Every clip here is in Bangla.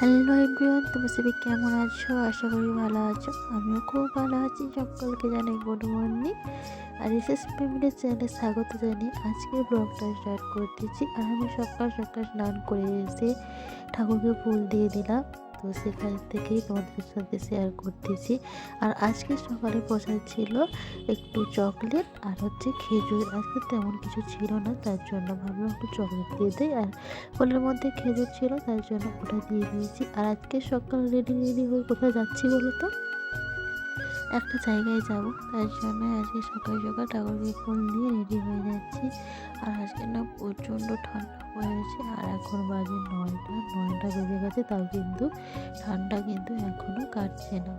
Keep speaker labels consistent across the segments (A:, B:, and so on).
A: হ্যালো এভরিওয়ান তুমি সবাই কেমন আছো? আশা করি ভালো আছো। আমিও খুব ভালো আছি, সকলকে জানাই গুড মর্নিং আর এসএস ফ্যামিলির চ্যানেলে স্বাগত জানিয়ে আজকে ব্লগটা স্টার্ট করতেছি। আর আমি সকাল সকাল স্নান করে এসে ঠাকুরকে ফুল দিয়ে দিলাম। তো সেখান থেকেই তোমাদের সাথে শেয়ার করতেছি। আর আজকে সকালে প্রসাদ ছিল একটু চকলেট আর হচ্ছে খেজুর। আজকে তেমন কিছু ছিল না, তার জন্য ভাবলাম একটু চকলেট দিয়ে দেয় আর ফলের মধ্যে খেজুর ছিল, তার জন্য ওটা দিয়ে দিয়েছি। আর আজকে সকাল রেডি রেডি হয়ে কোথায় যাচ্ছি বলো তো? একটা জায়গায় যাব, তার জন্য আজকে সকাল সকাল ঠাকুরকে ফুল দিয়ে রেডি হয়ে যাচ্ছি। আর আজকে না প্রচণ্ড ঠান্ডা পড়েছে, আর এখন বাজে নয়টা নয়টা বেজে গেছে, তাও কিন্তু ঠান্ডা কিন্তু এখনও কাটছে না।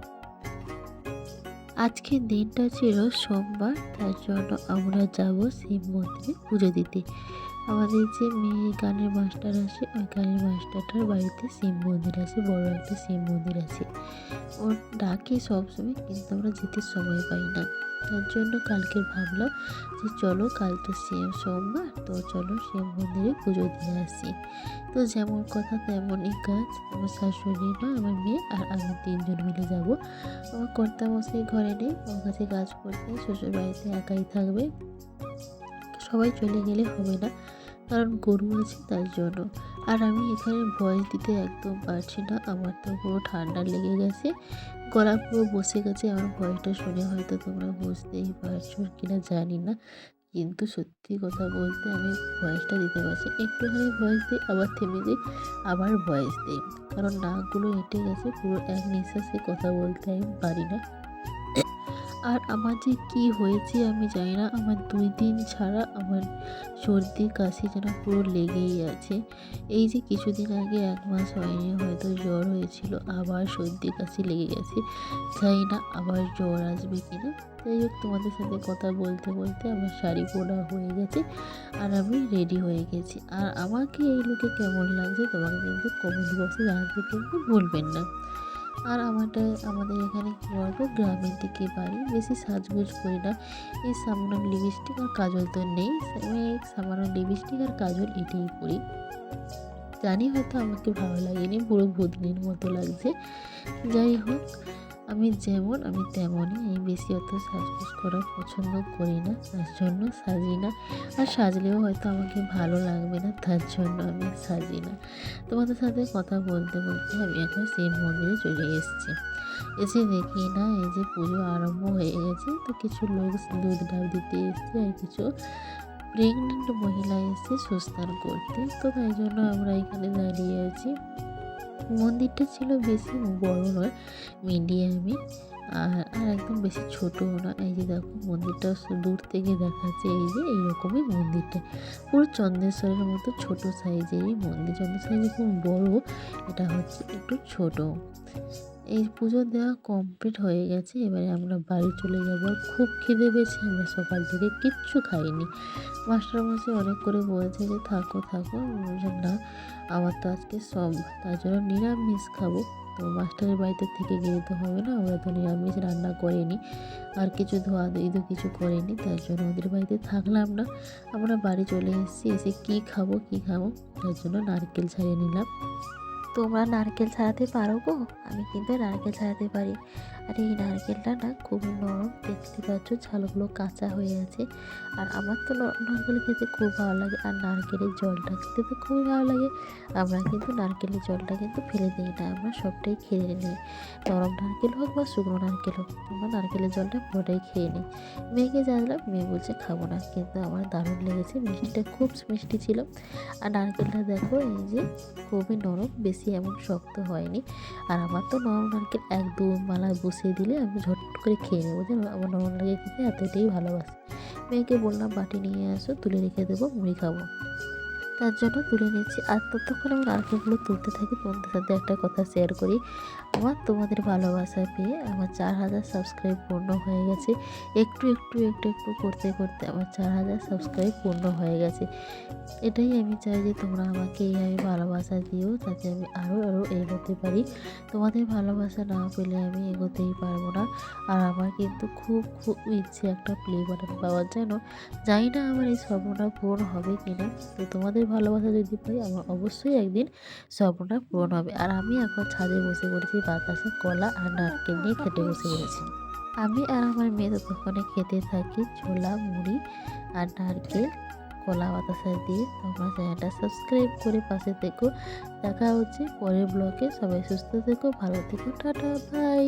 A: আজকের দিনটা ছিল সোমবার, তার জন্য আমরা যাব শিব মন্দিরে পুজো দিতে। আমাদের যে মেয়ে গানের মাস্টার আছে ওই গানের মাস্টারটার বাড়িতে শিব মন্দির আছে, বড় একটা শিব মন্দির আছে। ওর ডাকে সবসময়, কিন্তু আমরা যেতে সময় পাই না। তার জন্য কালকে ভাবলাম যে চলো কাল তো শিব সোমবার, তো চলো শিব মন্দিরে পুজো দিয়ে আসি। তো যেমন কথা তেমনই কাজ। আমার শাশুড়ি মা, আমার মেয়ে আর আমি তিনজন মিলে যাব। আমার কর্তা মশাই ঘরে নেই, ওর কাছে কাজ করতে শ্বশুর বাড়িতে একাই থাকবে। সবাই চলে গেলে হবে না। কারণ গরু আছে তার জন্য। আর আমি এখানে ভয়েস দিতে একদম পারছি না, আমার তো পুরো ঠান্ডা লেগে গেছে। গলা পুরো বসে গেছে, আমার ভয়েসটা শুনে হয়তো তোমরা বুঝতেই পারছ কিনা জানি না। কিন্তু সত্যি কথা বলতে আমি ভয়েসটা দিতে পারছি। একটুখানি ভয়েস দিই আবার থেমে দিই আবার ভয়েস দিই কারণ নাকগুলো হেঁটে গেছে, পুরো এক নিঃশ্বাসে কথা বলতে আমি পারি না। আর আমার যে কি হয়েছে আমি জানি না। আমার দুই দিন ছাড়া আমার সর্দি কাশি যেন পুরো লেগেই আছে। এই যে কিছুদিন আগে এক মাস হয়নি, হয়তো জ্বর হয়েছিল, আবার সর্দি কাশি লেগে গেছে। জানি না আবার জ্বর আসবে কিনা। যাই হোক, তোমাদের সাথে কথা বলতে বলতে আমার শাড়ি পরা হয়ে গেছে আর আমি রেডি হয়ে গেছি। আর আমাকে এই লুকে কেমন লাগছে তোমাকে কিন্তু কমেন্ট বক্সে জানাতে কিন্তু ভুলবেন না। আর আমারটা, আমাদের এখানে কী বলব গ্রামের দিকে বাড়ি, বেশি সাজগোজ করি না। এই সামান্য লিপস্টিক আর কাজল তো নেই, আমি সামান্য লিপস্টিক আর কাজল এটাই পরি। জানি হয়তো আমাকে ভালো লাগেনি, পুরো ভূতনির মতো লাগছে। যাই হোক আমি যেমন, আমি তেমনই আমি বেশি অত সাজগোজ করা পছন্দ করি না। তার জন্য সাজি না। আর সাজলেও হয়তো আমাকে ভালো লাগবে না, তার জন্য আমি সাজি না। তোমাদের সাথে কথা বলতে বলতে আমি এখন শিব মন্দিরে চলে এসেছি। এসে দেখি না, এই যে পুজো আরম্ভ হয়ে গেছে, তো কিছু লোক দুধ ডাব দিতে এসছে আর কিছু প্রেগনেন্ট মহিলা এসে সুস্থান করতে। তো তাই জন্য আমরা এখানে দাঁড়িয়ে আছি। মন্দিরটা ছিল বেশি বড় নয় মিডিয়ামে আর আর একদম বেশি ছোটো না এই যে দেখো, মন্দিরটা দূর থেকে দেখাচ্ছে, এই যে এইরকমই মন্দিরটা। পুরো চন্দ্রেশ্বরের মতো ছোটো ছোট সাইজেরই মন্দির। চন্দ্রেশ্বর খুব বড়, এটা হচ্ছে একটু ছোট। এই পুজো দেওয়া কমপ্লিট হয়ে গেছে, এবারে আমরা বাড়ি চলে যাব। খুব খিদে পেয়েছে, আমরা সকাল থেকে কিচ্ছু খাইনি। মাস্টারমশাই অনেক করে বলছে যে, থাকো থাকো। না, আমার তো আজকে সব, তার জন্য নিরামিষ খাব। তো মাস্টারের বাড়িতে থেকে গেলে তো হবে না ওরা তো নিরামিষ রান্না করেনি, আর কিছু ধোয়া ধুই কিছু করেনি, তার জন্য ওদের বাড়িতে থাকলাম না। আমরা বাড়ি চলে এসেছি, এসে কী খাব কী খাব, তার জন্য নারকেল ছাড়িয়ে নিলাম। তোমরা নারকেল ছাড়াতে পারো গো। আমি কিন্তু নারকেল ছাড়াতে পারি। আর এই নারকেলটা না খুবই নরম দেখতে পাচ্ছ ছালগুলো কাঁচা হয়ে আছে। আর আমার তো নারকেল খেতে খুব ভালো লাগে, আর নারকেলের জলটা খেতে তো খুবই ভালো লাগে। আমরা কিন্তু নারকেলের জলটা কিন্তু ফেলে দিই না, আমরা সবটাই খেয়ে নিই। নরম নারকেল হোক বা শুকনো নারকেল হোক, আমরা নারকেলের জলটা পুরোটাই খেয়ে নিই। মেয়েকে জানলাম, মেয়ে বলছে, খাব না। কিন্তু আমার দারুণ লেগেছে, মিষ্টিটা খুব মিষ্টি ছিল। আর নারকেলটা দেখো, এই যে খুবই নরম, বেশি এমন শক্ত হয়নি। আর আমার তো নরম নারকেল এক দু মালা বসিয়ে দিলে আমি ঝট করে খেয়ে নেব। যেন আমার নরম লাগে খেতে, এতটাই ভালোবাসি। মেয়েকে বললাম, বাটি নিয়ে আসো তুলে রেখে দেবো, মুড়ি খাব। তার জন্য তুলে নিচ্ছি আর ততক্ষণ আমি নারকেলগুলো তুলতে থাকি। তোমাদের সাথে একটা কথা শেয়ার করি। আমার তোমাদের ভালোবাসা পেয়ে আমার চার হাজার সাবস্ক্রাইব পূর্ণ হয়ে গেছে। একটু একটু একটু একটু করতে করতে আমার চার হাজার সাবস্ক্রাইব পূর্ণ হয়ে গেছে। এটাই আমি চাই যে তোমরা আমাকে এইভাবে ভালোবাসা দিও যাতে আমি আরও আরও এগোতে পারি। তোমাদের ভালোবাসা না পেলে আমি এগোতেই পারব না। আর আমার কিন্তু খুব খুব ইচ্ছে একটা প্লে বাটন পাওয়ার জন্য জানি না আমার এই স্বপ্নটা পূরণ হবে কি না তো তোমাদের ভালোবাসা যদি পাই, আমার অবশ্যই একদিন স্বপ্নটা পূরণ হবে। আর আমি এখন ছাদে বসে পড়েছি, বাতাসে কলা আর নারকেল নিয়ে খেতে বসে পড়েছি। আমি আর আমার মেয়ে ততক্ষণে খেতে থাকি ছোলা, মুড়ি আর নারকেল, কলা বাতাসা দিয়ে। তোমরা চ্যানেলটা সাবস্ক্রাইব করে পাশে থেকো। দেখা হচ্ছে পরের ব্লগে। সবাই সুস্থ থেকো, ভালো থেকো, টাটা, বাই।